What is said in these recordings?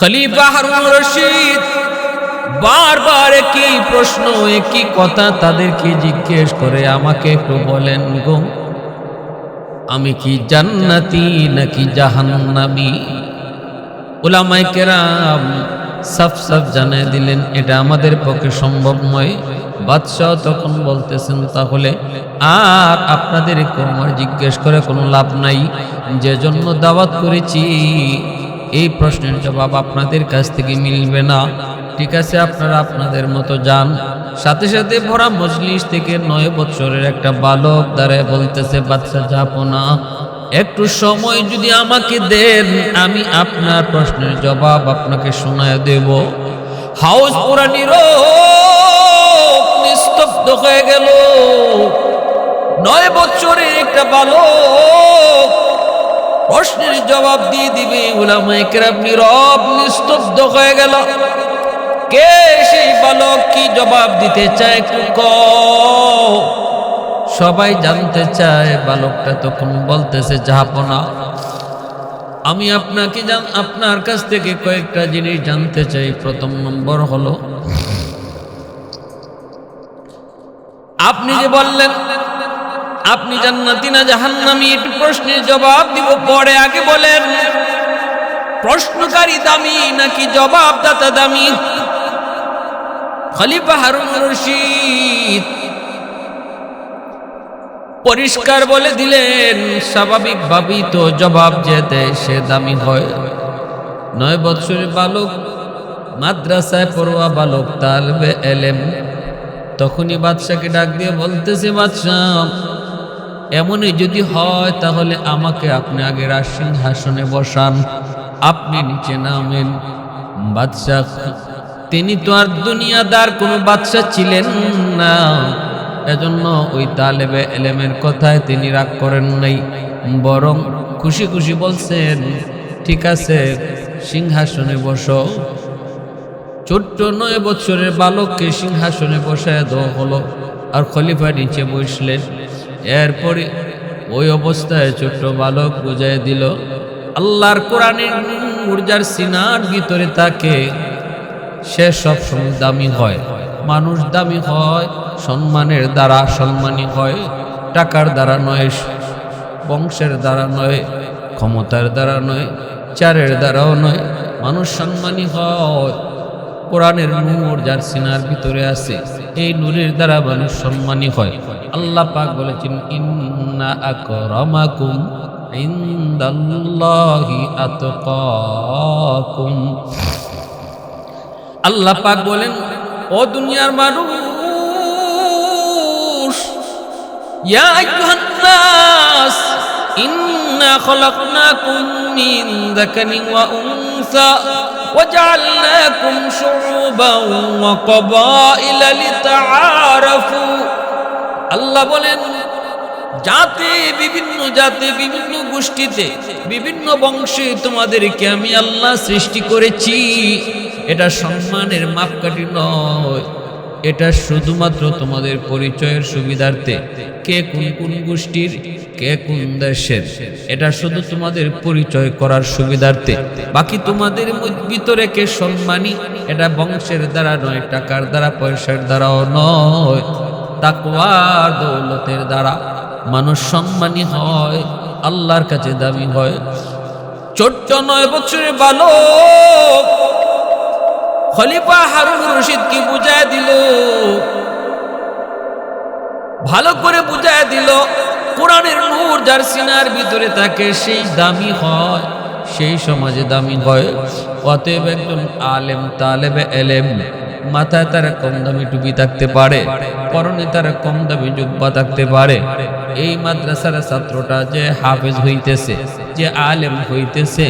খলিফা হারুন রশিদ, বারবার একই প্রশ্ন, একই কথা তাদেরকে জিজ্ঞেস করে, আমাকে একটু বলেন গো, আমি কি জান্নাতি নাকি জাহান্নামি? ওলামাই কেরাম সাফ সাফ জানিয়ে দিলেন, এটা আমাদের পক্ষে সম্ভব নয়। বাদশাহ তখন বলতেছেন, তাহলে আর আপনাদের আমার জিজ্ঞেস করে কোনো লাভ নাই। যে জন্য দাওয়াত করেছি এই প্রশ্নের জবাব আপনাদের কাছ থেকে মিলবে না। ঠিক আছে, আপনারা আপনাদের মতো যান। সাথে সাথে ভরা মজলিস থেকে নয় বছরের একটা বালক দ্বারা বলতেছে, বাচ্চা, যাব না। একটু সময় যদি আমাকে দেন, আমি আপনার প্রশ্নের জবাব আপনাকে শোনায় দেব। হাউস পুরা নীরব নিস্তব্ধ হয়ে গেল। নয় বছরের একটা বালক প্রশ্নের জবাব দিয়ে দিবে উলামায়ে কেরাম নীরব নিস্তব্ধ হয়ে গেল কে সেই বালক কি জবাব দিতে চায় কও। সবাই জানতে চায় বালকটা তখন বলতেছে যাহাপনা আমি আপনাকে জান, আপনার কাছ থেকে কয়েকটা জিনিস জানতে চাই প্রথম নম্বর হলো, আপনি যে বললেন আপনি জান্নাতি না জাহান্নামি? একটু প্রশ্নের জবাব দিব, পরে আগে বলেন। প্রশ্নকারী দামি নাকি জবাবদাতা দামি? খলিফা হারুন রশিদ পরিষ্কার বলে দিলেন, স্বাভাবিকভাবেই তো জবাব যে দেয় সে দামি হয়। নয় বছরের বালক, মাদ্রাসায় পড়ুয়া বালক তালবে এলেম। তখনই বাদশাকে ডাক দিয়ে বলতেছে, বাদশাহ এমনই যদি হয়, তাহলে আমাকে আপনি আগে রাজ সিংহাসনে বসান। আপনি নিচে নামেন। বাদশাহ, তিনি তো আর দুনিয়াদার কোনো বাদশাহ ছিলেন না। এজন্য ওই তালেবে এলেমের কথায় তিনি রাগ করেন নাই। বরং খুশি খুশি বলছেন, ঠিক আছে, সিংহাসনে বসো। ছোট্ট নয় বছরের বালককে সিংহাসনে বসায় দেওয়া হলো। আর খলিফা নিচে বসলেন। এরপরে ওই অবস্থায় ছোট্ট বালক বুঝাই দিল, আল্লাহর কোরআনের উর্জার সিনার ভিতরে তাকে সে সব সময় দামি হয়। মানুষ দামি হয়, সম্মানের দ্বারা সম্মানী হয়, টাকার দ্বারা নয়, বংশের দ্বারা নয়, ক্ষমতার দ্বারা নয়, চারের দ্বারাও নয়। মানুষ সম্মানী হয়। কোরআনের নূর যার সিনার ভিতরে আছে। এই নূরের দ্বারা মানুষ সম্মানী হয়। আল্লাহ পাক বলেছেন ইন্না আকরামাকুম ইনদাল্লাহি আতকাকুম আল্লাহ পাক বলেন ও দুনিয়ার মানুষ ইয়া আইয়ুহান নাস ইন্না খলাকনাকুম মিন যাকারিন ওয়া উনসা وجعلناكم شعوبا وقبائل لتعارفوا আল্লাহ বলেন, জাতে বিভিন্ন জাতে, বিভিন্ন গোষ্ঠীতে, বিভিন্ন বংশে তোমাদেরকে আমি আল্লাহ সৃষ্টি করেছি। এটা সম্মানের মাপকাঠি নয়। এটা শুধুমাত্র তোমাদের পরিচয়ের সুবিধার্থে। কে কোন কোন গোষ্ঠীর, কে কোন দেশের, এটা শুধু তোমাদের পরিচয় করার সুবিধার্থে। বাকি তোমাদের ভিতরে কে সম্মানী, এটা বংশের দ্বারা নয়, টাকার দ্বারা, পয়সার দ্বারাও নয়। তাকওয়ার দৌলতের দ্বারা মানুষ সম্মানী হয়, আল্লাহর কাছে দামি হয়। ছোট্ট নয় বছরের বালক খলিফা হারুন রশিদ কি বুঝায় দিল। ভালো করে বুঝায় দিল, কোরআনের নূর যার সিনার ভিতরে থাকে, সেই দামি হয়, সেই সমাজে দামি হয়। অতএব একজন আলেম, তালেবে এলেম মাথায় তার কম দামি টুপি থাকতে পারে, পরনে তার কম দামি জুব্বা থাকতে পারে। এই মাদ্রাসার ছাত্রটা যে হাফেজ হইতেছে, যে আলেম হইতেছে,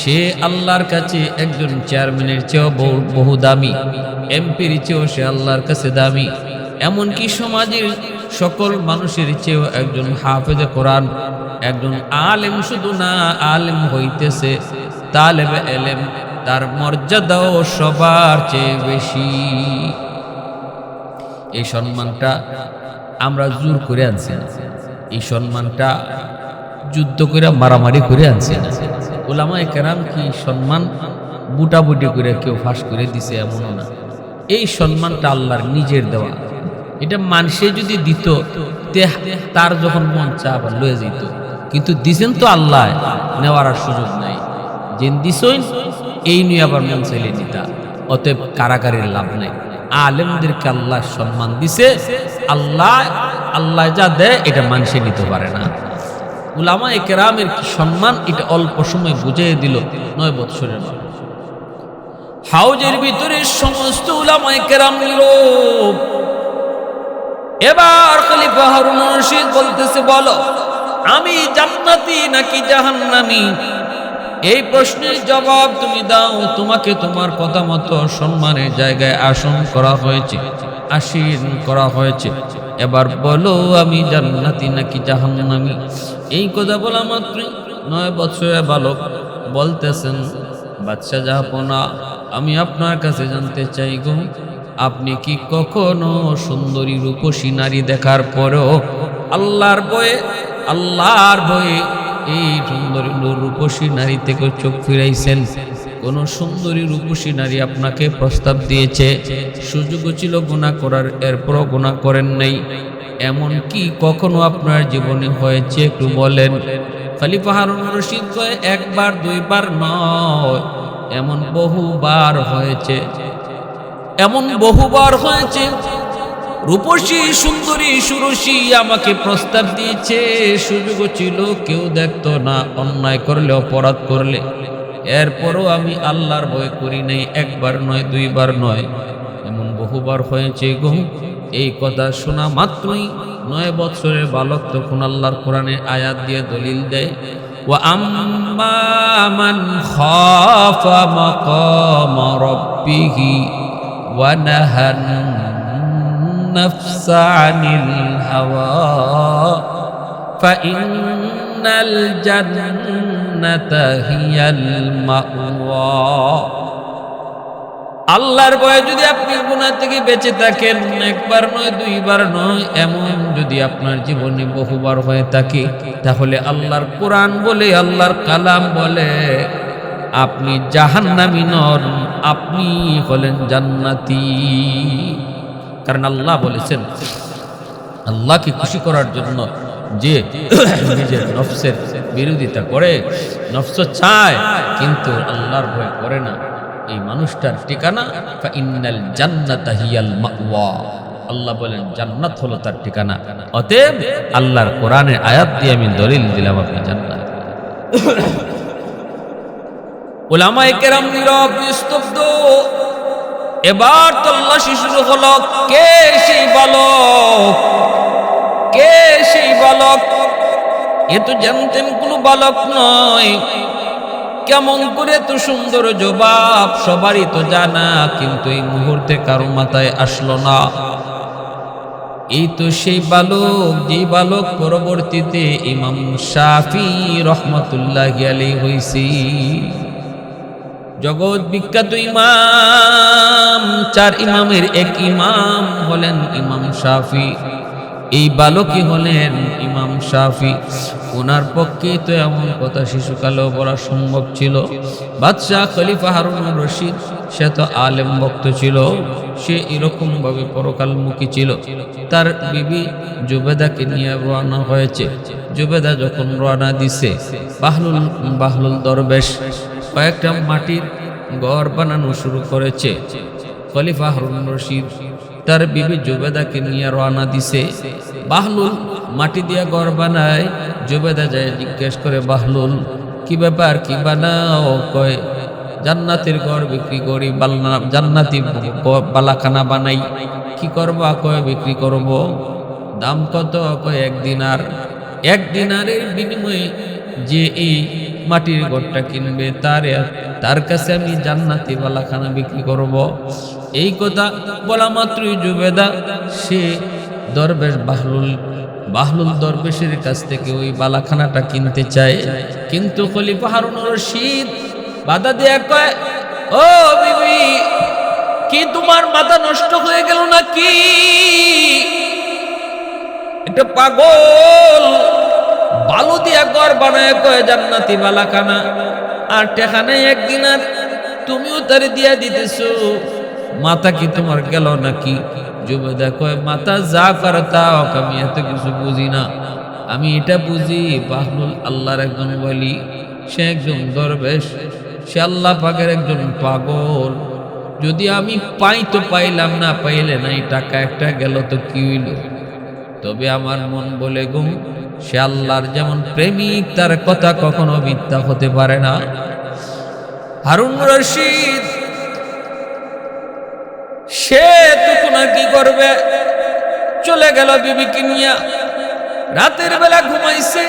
সে আল্লাহর কাছে একজন চেয়ারম্যানের চেয়েও বহু বহু দামি, এমপির চেয়েও সে আল্লাহর কাছে দামি। এমনকি সমাজের সকল মানুষের চেয়েও একজন হাফেজে কোরআন, একজন আলেম শুধু না, আলেম হইতেছে, তালেবে এলেম তার মর্যাদাও সবার চেয়ে বেশি। এই সম্মানটা আমরা জোর করে আনছি। এই সম্মানটা যুদ্ধ করে মারামারি করে আনছি। না ওলামা কেরাম কি সম্মান বুটাবুটি করে কেউ ফাঁস করে দিছে এমনও না। এই সম্মানটা আল্লাহর নিজের দেওয়া। এটা মানুষে যদি দিত তার যখন মন চা আবার লয়ে যেত কিন্তু দিছেন তো আল্লাহ, নেওয়ার আর সুযোগ নাই। যেন দিছই এই নিয়ে আবার মন চাইলে দিতা অতএব কারাকারির লাভ নাই। আলেমদেরকে আল্লাহ সম্মান দিছে। আল্লাহ আল্লাহ যা দেয় এটা মানুষে নিতে পারে না। উলামা একরামের কি সম্মান? এটা অল্প সময় বুঝিয়ে দিল নয় বৎসরের হাউজের ভিতরে সমস্ত উলামা একরাম নিল। এবার খলিফা হারুন রশিদ বলতেছে, বলো, আমি জান্নাতি নাকি জাহান্নামি? এই প্রশ্নের জবাব তুমি দাও। তোমাকে তোমার কথা মতো সম্মানের জায়গায় আসন করা হয়েছে, আসীন করা হয়েছে। এবার বলো, আমি জান্নাতি নাকি জাহান্নামি? এই কথা বলা মাত্রই নয় বছরের বালক বলতেছেন বাচ্চা যাপনা আমি আপনার কাছে জানতে চাই গো, আপনি কি কখনো সুন্দরী রূপসী নারী দেখার পরেও আল্লাহর বয়ে আল্লাহর বয়ে এই সুন্দরী রূপসী নারী থেকে চোখ ফিরাইছেন। কোন সুন্দরী রূপসী নারী আপনাকে প্রস্তাব দিয়েছে, সুযোগও ছিল গুণা করার, এরপরও গুণা করেন নাই। এমন কি কখনো আপনার জীবনে হয়েছে একটু বলেন, খালিফা হারুন রশিদ একবার, দুইবার নয়, এমন বহুবার হয়েছে। এমন বহুবার হয়েছে রূপসী, সুন্দরী, সুরসী আমাকে প্রস্তাব দিয়েছে। সুযোগ ছিল, কেউ দেখতো না, অন্যায় করলে, অপরাধ করলে। এরপরও আমি আল্লাহর ভয় করি নাই, একবার নয়, দুইবার নয়। এমন বহুবার হয়েছে গো, এই কথা শোনা মাত্রই নয় বছরের বালক তখন আল্লাহর কোরআনে আয়াত দিয়ে দলিল দেয়। ও আম্মান খাফা মাকাম রাব্বিহি ওয়া নাহান النفس عن الهوى فإن الجنة هي المأوى আল্লাহর ভয়ে যদি আপনি গুনাহ থেকে বেঁচে থাকেন একবার নয় দুইবার নয় এমন যদি আপনার জীবনে বহুবার হয়ে থাকে তাহলে আল্লাহর কোরআন বলে আল্লাহর কালাম বলে আপনি জাহান্নামী নন আপনি হলেন জান্নাতি কারণ আল্লাহ বলেছেন, আল্লাহকে খুশি করার জন্য যে নিজের নফসের বিরোধিতা করে, নফস চায়, কিন্তু আল্লাহর ভয় করে না। এই মানুষটার ঠিকানা জান্নাতা আল্লাহ বলেন, জান্নাত হলো তার ঠিকানা। অতএব আল্লাহর কোরআনের আয়াত দিয়ে আমি দলিল দিলাম, আপনি জান্নাত। ওলামায়ে কেরাম নীরব নিস্তব্ধ। এবার তল্লাশি শুরু হলো কে সেই বালক? কে সেই বালক? এ তো জানতেন কোনো বালক নয়। কেমন করে তো সুন্দর জবাব সবারই তো জানা, কিন্তু এই মুহূর্তে কারও মাথায় আসলো না। এই তো সেই বালক যে বালক পরবর্তীতে ইমাম শাফি রহমতুল্লাহ আলী হইছি। জগৎ বিখ্যাত ইমাম, চার ইমামের এক ইমাম হলেন ইমাম শাফি। এই বালকই হলেন ইমাম শাফি। ওনার পক্ষে তো এমন কথা শিশুকালেও বলা সম্ভব ছিল। বাদশাহ খলিফা হারুন রশিদ, সে তো আলেম ভক্ত ছিল। সে এরকম ভাবে পরকালমুখী ছিল। তার বিবি জুবেদাকে নিয়ে রওনা হয়েছে। জুবেদা যখন রওনা দিছে, বাহলুল বাহলুল দরবেশ কয়েকটা মাটির ঘর বানানো শুরু করেছে। খলিফা হারুন রশিদ তার বিবি জুবেদাকে নিয়ে রওনা দিছে। বাহলুল মাটি দিয়ে ঘর বানায়। জুবেদা যায় জিজ্ঞেস করে, বাহলুল, কি ব্যাপার? কি বানাও? কয়, জান্নাতের ঘর বিক্রি করি, বালনা, জান্নাতি বালাখানা বানাই। কি করবা? কয়, বিক্রি করব। দাম কত? কয়, এক দিনার। এক দিনারের বিনিময়ে যে এই মাটির ঘরটা কিনবে, তার তার কাছে আমি জান্নাতি বালাখানা বিক্রি করব। এই কথা বলা মাত্রই জুবেদা, সে দরবেশ বাহলুল বাহলুল দরবেশের কাছ থেকে ওই বালাখানাটা কিনতে চায়। কিন্তু খলিফা হারুন রশিদ বাধা দেয়া কয়, ও বিবি, কি তোমার মাথা নষ্ট হয়ে গেল নাকি? এটা পাগল বালু দিয়া ঘর বানায় কয় জান্নাতি বালাখানা আর টেখানে একদিন আর তুমিও তারে দিয়া দিতেছো। মাথা কি তোমার গেল নাকি? জুবেদা কয় মাথা যা করে তা আমি এত কিছু বুঝি না। আমি এটা বুঝি, বাহলুল আল্লাহর একজন বলি সে একজন দরবেশ, সে আল্লাহ পাকের একজন পাগল। যদি আমি পাই তো পাইলাম না, পাইলে নাই, টাকা একটা গেল তো কি হইল? তবে আমার মন বলে গুম, সে আল্লাহর যেমন প্রেমিক, তার কথা কখনো মিথ্যা হতে পারে না। হারুন রশিদ, সে তখন কি করবে? চলে গেল বিবিকে নিয়ে। রাতের বেলা ঘুমাইছে,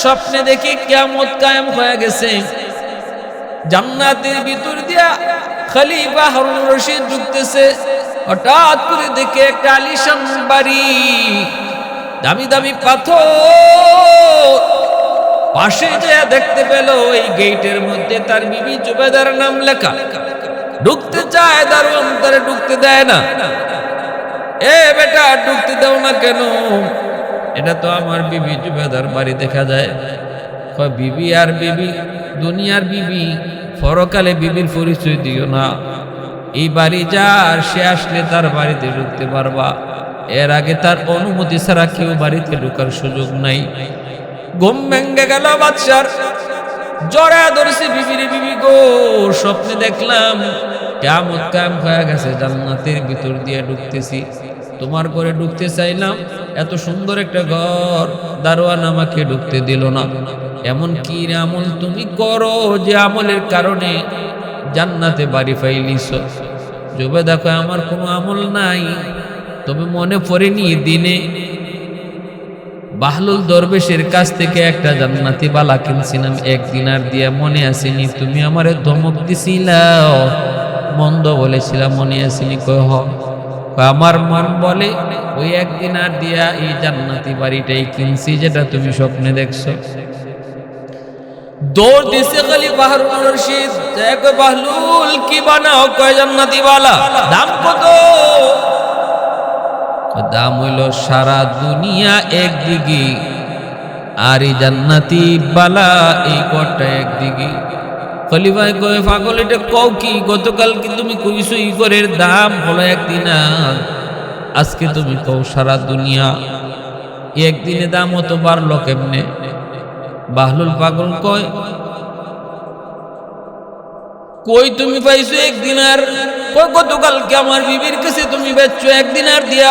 স্বপ্নে দেখি কেমত কায়েম হয়ে গেছে। জান্নাতের ভিতর দিয়া খলিফা হারুন রশিদ ঢুকতেছে। হঠাৎ করে দেখে একটা আলিশান বাড়ি, দামি দামি পাথর। পাশে যে দেখতে পেল এই গেটের মধ্যে তার বিবি জুবেদার নাম লেখা। ঢুকতে চায় দারোয়ান তারে ঢুকতে দেয় না। এ বেটা, ঢুকতে দাও না কেন? এটা তো আমার বিবি জুবেদার বাড়ি দেখা যায়। বিবি আর বিবি, দুনিয়ার বিবি, পরকালে বিবির পরিচয় দিও না। এই বাড়ি যা আর সে আসলে তার বাড়িতে ঢুকতে পারবা। এর আগে তার অনুমতি ছাড়া কেউ বাড়িতে ঢোকার সুযোগ নাই। ঘুম ভেঙ্গে গেল বাচ্চার জড়া ধরেছে বিবির বিবি গো, স্বপ্নে দেখলাম কেমন কাম হয়ে গেছে, জান্নাতের ভিতর দিয়ে ঢুকতেছি। তোমার ঘরে ঢুকতে চাইলাম, এত সুন্দর একটা ঘর, দারোয়ান আমাকে ঢুকতে দিল না। এমন কি আমল তুমি করো যে আমলের কারণে জান্নাতে বাড়ি ফাইলিস জবে দেখো আমার কোনো আমল নাই, তবে মনে পড়েনি দিনে। বাহলুল দরবেশের কাছ থেকে একটা জান্নাতি বালা কিনছিলাম এক দিনার দিয়া, মনে আসেনি। তুমি আমারে ধমক দিছিলাও মন্দ বলেছিলাম মনে আসেনি। কয়, হ। আমার মন বলে, ওই এক দিনার দিয়া এই জান্নাতি বাড়িটাই কিনছি যেটা তুমি স্বপ্নে দেখছ। দৌড় দিছে খালি বাহারুল রশিদ এক বাহলুল, কি বানাও, কয় জান্নাতি বালা। দাম কত? দাম হইল সারা দুনিয়া একদিকে আর এই জান্নাতি বালা, এই ঘরটা একদিকে খলিফায় কয়ে, পাগল, এটা কও কি? গতকাল কি তুমি কইছো ই ঘরের দাম হলো একদিন। আজকে তুমি কও সারা দুনিয়া। একদিনে দাম হতো বাড়লো কেমনে? বাহলুল পাগল কয়, কই তুমি পাইছো একদিন আর? কই গতকালকে আমার বিবির কাছে তুমি বেচছো একদিন আর দিয়া।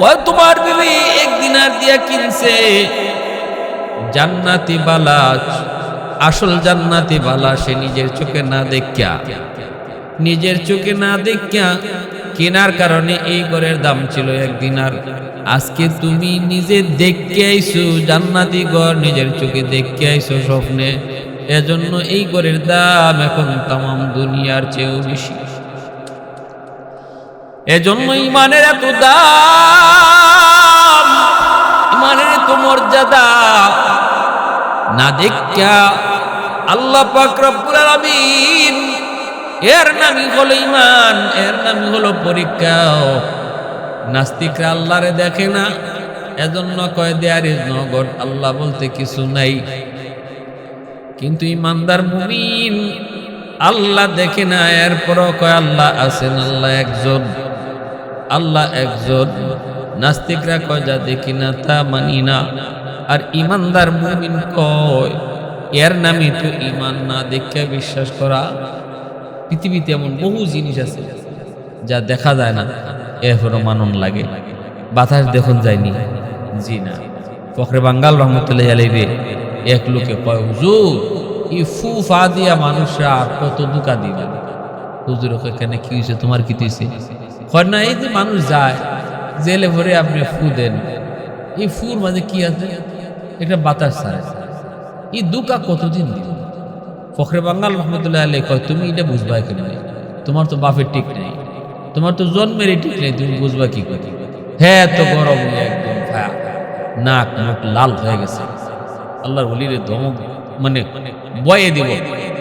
কয়, তোমার বিবি একদিন আর দিয়া কিনছে। জান্নাতি বালা, আসল জান্নাতি বালা, সে নিজের চোখে না দেখিয়া, নিজের চোখে না দেখিয়া কেনার কারণে এই ঘরের দাম ছিল একদিন আর আজকে তুমি নিজে দেখতে আইছো, জান্নাতি ঘর নিজের চোখে দেখতে আইছো স্বপ্নে। এজন্য এই ঘরের দাম এখন তাম দুনিয়ার চেয়েও বেশি। এজন্য ইমানের এত দাম, ইমানের এত মর্যাদা, না দেখা আল্লাহ পাক রব্বুল আলামিন এর নামই হলো ইমান এর নামই হলো পরীক্ষা। নাস্তিকরা আল্লাহরে দেখে না, এজন্য কয়, there is no god. Allah বলতে কিছু নাই। কিন্তু ইমানদার মুমিন আল্লাহ দেখে না, এরপরও কয়, আল্লাহ আছেন, আল্লাহ একজন। আল্লাহ একজন। নাস্তিকরা কয়, যা দেখি না, তা মানি না। আর ইমানদার মুমিন কয়, এর নামই তো ইমান না দেখে বিশ্বাস করা। পৃথিবীতে এমন বহু জিনিস আছে যা দেখা যায় না এরপরও মানন লাগে। বাতাস দেখুন যায়নি। জি না। ফখরে বাঙ্গাল রহমতুল্লাহ আলাইরে এক লোকে কয় হুজুর ই ফু ফা দিয়া মানুষরা কত দুকা দিবে? হুজুর ওকে কেন? কি হয়েছে তোমার কি হয়েছে কয় না এই যে মানুষ যায় জেলে ভরে আপনি ফু দেন। এই ফুর মাঝে কি আছে? এটা বাতাস ছাড়ে। এই দুকা কতদিন দিবে? ফখরে বাঙ্গাল রহমতুল্লাহ আলাই কয়, তুমি এটা বুঝবা কেন তোমার তো বাপের ঠিক নেই। তোমার তো জন্মেরই ঠিক নেই, তুমি বুঝবা কি করে? হ্যাঁ তো গরম একদম ভায়া, নাক মুখ লাল হয়ে গেছে। আল্লাহর বলির ধমক মানে বয়ে দিব,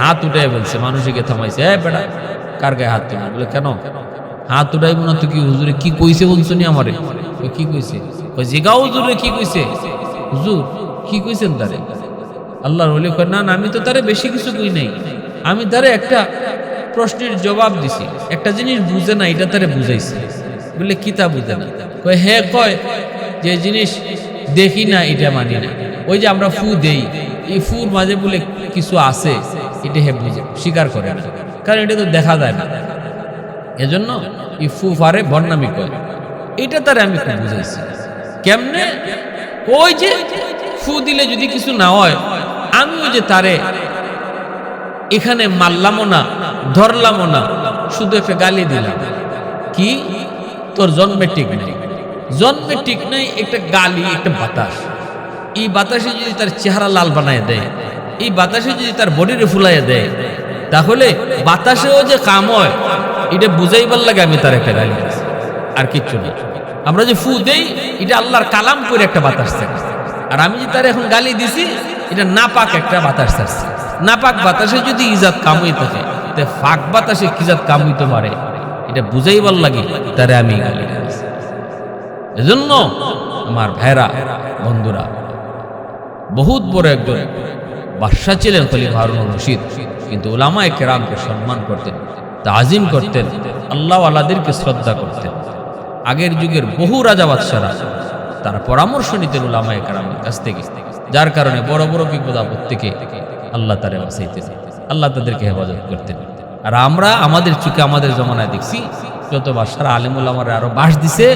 হাত উঠে বলছে, মানুষকে থামাইছে হ্যাঁ বেটা, কার গায়ে হাত তুলে বলে, কেন? হাত উঠাইব না তো কি হুজুরে কি কইছে বলছো নি আমারে? কই কি কইছে? কই জিগা হুজুরে কি কইছে? হুজুর, কি কইছেন তারে? আল্লাহর বলি কয়, না না, আমি তো তারে বেশি কিছু কই নাই। আমি তারে একটা প্রশ্নের জবাব দিছি। একটা জিনিস বুঝে না, এটা তারে বুঝাইছি। বলে কিতা বুঝে না? কয় হ্যাঁ কয়, যে জিনিস দেখি না, এটা মানি না। ওই যে আমরা ফু দেই, এই ফুর মাঝে বলে কিছু আছে, এটা হে বুঝে, স্বীকার করে না। কারণ এটা তো দেখা যায় না। এজন্য ই ফু ফারে বর্ণামি কয় এটা তারে আমি বুঝাইছি। কেমনে? ওই যে ফু দিলে যদি কিছু না হয় আমিও যে তারে এখানে মারলামও না, ধরলামও না, শুধু একটা গালি দিলাম। কি? তোর জন্মে ঠিক নেই। জন্মে ঠিক নেই, একটা গালি, একটা বাতাস। এই বাতাসে যদি তার চেহারা লাল বানায় দেয়, এই বাতাসে যদি তার বডিরে ফুলাইয়া দেয়, তাহলে বাতাসেও যে কাম হয়, এটা বুঝাইবার লাগে আমি তার একটা গালি। আর কিচ্ছু না। আমরা যে ফু দেই, এটা আল্লাহর কালাম করে একটা বাতাস থাকে আর আমি যে তার এখন গালি দিছি এটা নাপাক একটা বাতাস থাকছে নাপাক বাতাসে যদি ইজাত কামুই থাকে তে ফাঁক বাতাসে কিজাত কামুইতে পারে এটা বুঝাইবার লাগে তারে আমি গালি। এজন্য আমার ভাইরা, বন্ধুরা, বহুত বড় একজন বাদশাহ ছিলেন খলিফা হারুন রশিদ। কিন্তু ওলামায় কেরামকে সম্মান করতেন, তাজিম করতেন আল্লাহ আলাদেরকে শ্রদ্ধা করতেন। আগের যুগের বহু রাজা বাদশারা তারা পরামর্শ নিতেন ওলামায় কেরামের কাছ থেকে। যার কারণে বড় বড় বিপদ আপদ থেকে আল্লাহ তারা বাঁচাইতে আল্লাহ তাদেরকে হেফাজত করতেন। আর আমরা আমাদের চোখে আমাদের জমানায় দেখছি, যত বাসার আলিমুল আমার আরও বাস দিছে